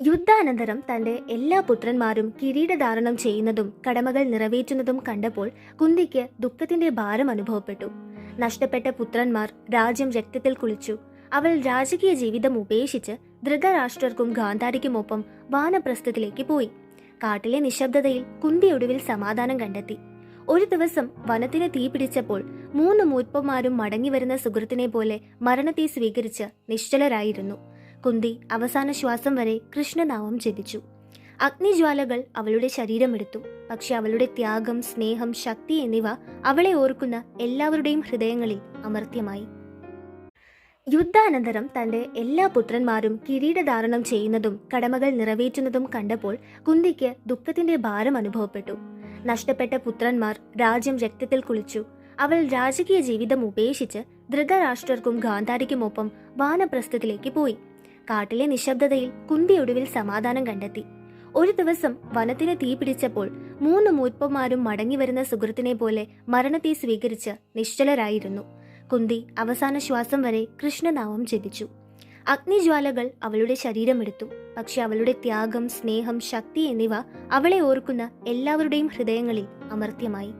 യുദ്ധാനന്തരം തന്റെ എല്ലാ പുത്രന്മാരും കിരീടധാരണം ചെയ്യുന്നതും കടമകൾ നിറവേറ്റുന്നതും കണ്ടപ്പോൾ കുന്തിക്ക് ദുഃഖത്തിന്റെ ഭാരം അനുഭവപ്പെട്ടു. നഷ്ടപ്പെട്ട പുത്രന്മാർ രാജ്യം രക്തത്തിൽ കുളിച്ചു. അവൾ രാജകീയ ജീവിതം ഉപേക്ഷിച്ച് ധൃതരാഷ്ട്രർക്കും ഗാന്ധാരിക്കുമൊപ്പം വാനപ്രസ്ഥത്തിലേക്ക് പോയി. കാട്ടിലെ നിശബ്ദതയിൽ കുന്തി ഒടുവിൽ സമാധാനം കണ്ടെത്തി. ഒരു ദിവസം വനത്തിന് തീ പിടിച്ചപ്പോൾ മൂന്ന് മൂപ്പന്മാരും മടങ്ങിവരുന്ന സുഹൃത്തിനെ പോലെ മരണത്തെ സ്വീകരിച്ച് നിശ്ചലരായിരുന്നു. കുന്തി അവസാന ശ്വാസം വരെ കൃഷ്ണനാമം ജപിച്ചു. അഗ്നിജ്വാലകൾ അവളുടെ ശരീരമെടുത്തു. പക്ഷെ അവളുടെ ത്യാഗം സ്നേഹം ശക്തി എന്നിവ അവളെ ഓർക്കുന്ന എല്ലാവരുടെയും ഹൃദയങ്ങളിൽ അമർത്യമായി. യുദ്ധാനന്തരം തന്റെ എല്ലാ പുത്രന്മാരും കിരീടധാരണം ചെയ്യുന്നതും കടമകൾ നിറവേറ്റുന്നതും കണ്ടപ്പോൾ കുന്തിക്ക് ദുഃഖത്തിന്റെ ഭാരം അനുഭവപ്പെട്ടു. നഷ്ടപ്പെട്ട പുത്രന്മാർ രാജ്യം രക്തത്തിൽ കുളിച്ചു. അവൾ രാജകീയ ജീവിതം ഉപേക്ഷിച്ച് ധൃതരാഷ്ട്രർക്കും ഗാന്ധാരിക്കുമൊപ്പം വാനപ്രസ്ഥത്തിലേക്ക് പോയി. കാട്ടിലെ നിശബ്ദതയിൽ കുന്തി ഒടുവിൽ സമാധാനം കണ്ടെത്തി. ഒരു ദിവസം വനത്തിന് തീ പിടിച്ചപ്പോൾ മൂന്ന് മൂപ്പന്മാരും മടങ്ങി വരുന്ന സുഹൃത്തിനെ പോലെ മരണത്തെ സ്വീകരിച്ച് നിശ്ചലരായിരുന്നു. കുന്തി അവസാന ശ്വാസം വരെ കൃഷ്ണനാമം ജപിച്ചു. അഗ്നിജ്വാലകൾ അവളുടെ ശരീരമെടുത്തു പക്ഷെ അവളുടെ ത്യാഗം സ്നേഹം ശക്തി എന്നിവ അവളെ ഓർക്കുന്ന എല്ലാവരുടെയും ഹൃദയങ്ങളിൽ അമർത്യമായി.